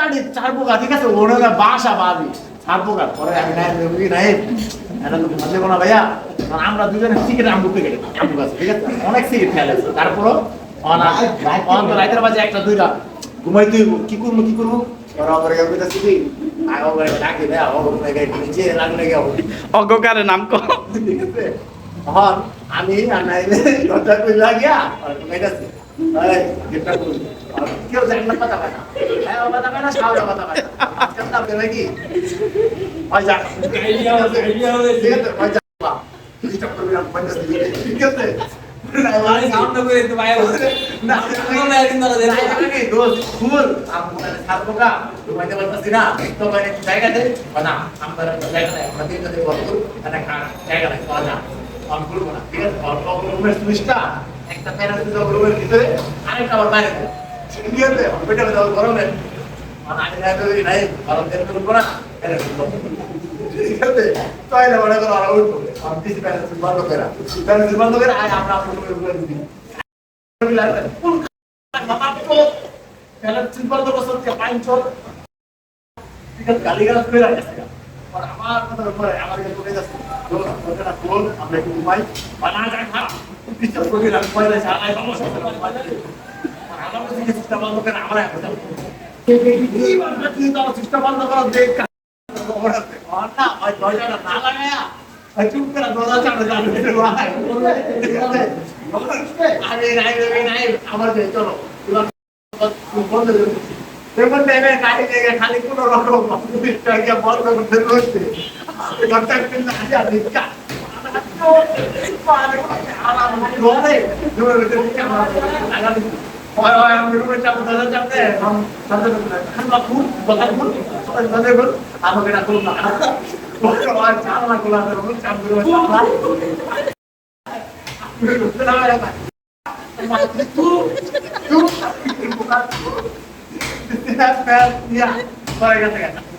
তাড়ি ঠিক আছে? ওর না বাসা পরে আমি নাই আমি নাই এটা তো না ভাইয়া? আমরা দুজনে সিগারেট আমবু গাছ ঠিক আছে? অনেক সিগারেট আছে তারপরও অন অন তো রাতের বাজে একটা দুইটা। ঘুমাই তুই কি করব কি করব? অজ্ঞকারের নাম কো ঠিক আছে? তখন আমি আর নাইলে দরজা খুলে লাগিয়া আর কইতাছি এই গেটটা খুল। আর কেউ জানে না কথা পায় না হ্যাঁ কথা পায় না সাউরা কথা পায় না কেমন আপনি নাকি? ওই যা আইডিয়া হবে আইডিয়া হবে। ঠিক আছে ওই যা ডিস্টার্ব করবি না কইতাছি ঠিক আছে আরে সাউন্ড করে তো ভাই না আমরা একদিন ধরে দেন নাকি দোস্ত খুল আমি ছাড়বো গা ঘুমাইতে পারতাছি না। তো মানে জায়গা আমার আমরা আমি বলব না, ঠিক আছে? অল্প রুমের সুইচটা একটা ফ্যান আছে তো রুমের ভিতরে, আরেকটা আবার বাইরে ঠিক আছে পেটে দাও গরমে। আমি না করি নাই, গরম তেল করব আমরা আমার কথা উপরে আমার কাছে বলে যাচ্ছে। ওটা কোন আমরা একটু ঘুমাই খা বিশ্বাস করি না পয়লা ছাড়া সমস্যা আমার কাছে যে বন্ধ করে আমরা এখন বন্ধ দেখ না ওই দরজাটা না। লাগায়া চুপ করে দরজা চাপে যাবে। আরে নাই নাই আমার চলো। বন্ধ করে দেখুন দেবে গাড়ি থেকে খালি কোনো রকম বন্ধ করতে রয়েছে আমাকে না করুন না চাপ that bad? Yeah.